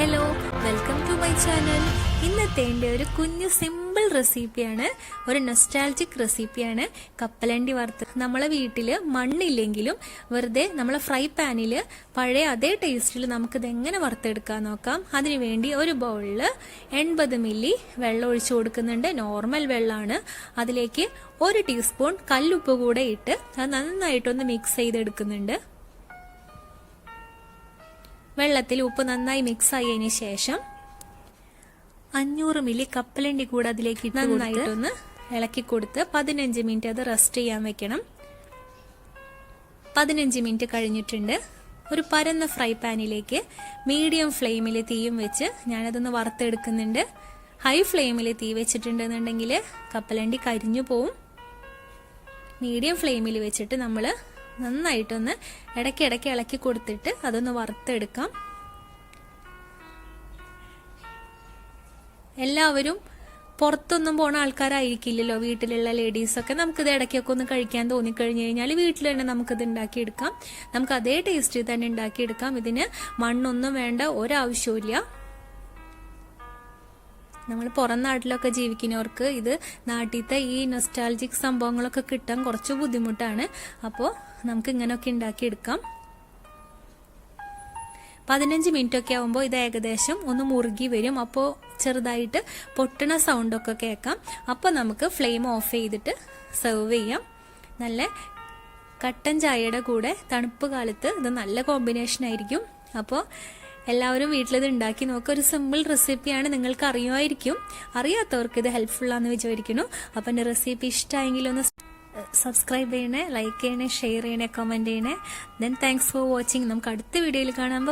Hello welcome to my channel ഇന്നത്തെ എന്റെ ഒരു കുഞ്ഞു സിമ്പിൾ റെസിപ്പിയാണ് ഒരു നൊസ്റ്റാൾജിക് റെസിപ്പിയാണ് കപ്പലണ്ടി വറുത്ത് നമ്മളെ വീട്ടിൽ മണ്ണില്ലെങ്കിലും വെറുതെ നമ്മളെ ഫ്രൈ പാനിൽ പഴയ അതേ ടേസ്റ്റിൽ നമുക്കിത് എങ്ങനെ വറുത്തെടുക്കാൻ നോക്കാം. അതിനുവേണ്ടി ഒരു ബൗളിൽ എൺപത് മില്ലി വെള്ളം ഒഴിച്ചു കൊടുക്കുന്നുണ്ട്. നോർമൽ വെള്ളമാണ് അതിലേക്ക് ഒരു ടീസ്പൂൺ കല്ലുപ്പ് കൂടെ ഇട്ട് അത് നന്നായിട്ടൊന്ന് മിക്സ് ചെയ്തെടുക്കുന്നുണ്ട്. വെള്ളത്തിൽ ഉപ്പ് നന്നായി മിക്സ് ആയതിനു ശേഷം അഞ്ഞൂറ് മില്ലി കപ്പലണ്ടി കൂടെ അതിലേക്ക് നന്നായിട്ടൊന്ന് ഇളക്കി കൊടുത്ത് പതിനഞ്ച് മിനിറ്റ് അത് റെസ്റ്റ് ചെയ്യാൻ വെക്കണം. പതിനഞ്ച് മിനിറ്റ് കഴിഞ്ഞിട്ടുണ്ട്. ഒരു പരന്ന ഫ്രൈ പാനിലേക്ക് മീഡിയം ഫ്ലെയിമിൽ തീയും വെച്ച് ഞാനതൊന്ന് വറുത്തെടുക്കുന്നുണ്ട്. ഹൈ ഫ്ലെയിമിൽ തീ വെച്ചിട്ടുണ്ടെന്നുണ്ടെങ്കിൽ കപ്പലണ്ടി കരിഞ്ഞു പോവും. മീഡിയം ഫ്ലെയിമിൽ വെച്ചിട്ട് നമ്മൾ നന്നായിട്ടൊന്ന് ഇടയ്ക്കിടയ്ക്ക് ഇളക്കി കൊടുത്തിട്ട് അതൊന്ന് വറുത്തെടുക്കാം. എല്ലാവരും പുറത്തൊന്നും പോണ ആൾക്കാരായിരിക്കില്ലല്ലോ വീട്ടിലുള്ള ലേഡീസൊക്കെ നമുക്കിത് ഇടയ്ക്കൊക്കെ ഒന്ന് കഴിക്കാൻ തോന്നിക്കഴിഞ്ഞു കഴിഞ്ഞാൽ വീട്ടിൽ തന്നെ നമുക്കിത് ഉണ്ടാക്കിയെടുക്കാം. നമുക്ക് അതേ ടേസ്റ്റിൽ തന്നെ ഉണ്ടാക്കിയെടുക്കാം. ഇതിന് മണ്ണൊന്നും വേണ്ട ഒരാവശ്യമില്ല നമ്മൾ പുറം നാട്ടിലൊക്കെ ജീവിക്കുന്നവർക്ക് ഇത് നാട്ടിലത്തെ ഈ നൊസ്റ്റാൾജിക് സംഭവങ്ങളൊക്കെ കിട്ടാൻ കുറച്ച് ബുദ്ധിമുട്ടാണ്. അപ്പോൾ നമുക്ക് ഇങ്ങനെയൊക്കെ ഉണ്ടാക്കിയെടുക്കാം. പതിനഞ്ച് മിനിറ്റ് ഒക്കെ ആകുമ്പോൾ ഇത് ഏകദേശം ഒന്ന് മുറുകി വരും. അപ്പോൾ ചെറുതായിട്ട് പൊട്ടണ സൗണ്ടൊക്കെ കേൾക്കാം. അപ്പോൾ നമുക്ക് ഫ്ലെയിം ഓഫ് ചെയ്തിട്ട് സെർവ് ചെയ്യാം. നല്ല കട്ടൻ ചായയുടെ കൂടെ തണുപ്പ് കാലത്ത് ഇത് നല്ല കോമ്പിനേഷൻ ആയിരിക്കും. അപ്പോൾ എല്ലാവരും വീട്ടിലിത് ഉണ്ടാക്കി നോക്കുക ഒരു സിമ്പിൾ റെസിപ്പിയാണ് നിങ്ങൾക്ക് അറിയുമായിരിക്കും അറിയാത്തവർക്ക് ഇത് ഹെൽപ്ഫുള്ളാന്ന് വിചാരിക്കുന്നു. അപ്പം എന്റെ റെസിപ്പി ഇഷ്ടമായെങ്കിൽ ഒന്ന് സബ്സ്ക്രൈബ് ചെയ്യണേ ലൈക്ക് ചെയ്യണേ ഷെയർ ചെയ്യണേ കമന്റ് ചെയ്യണേ. ദെൻ താങ്ക്സ് ഫോർ വാച്ചിങ് നമുക്ക് അടുത്ത വീഡിയോയിൽ കാണാം.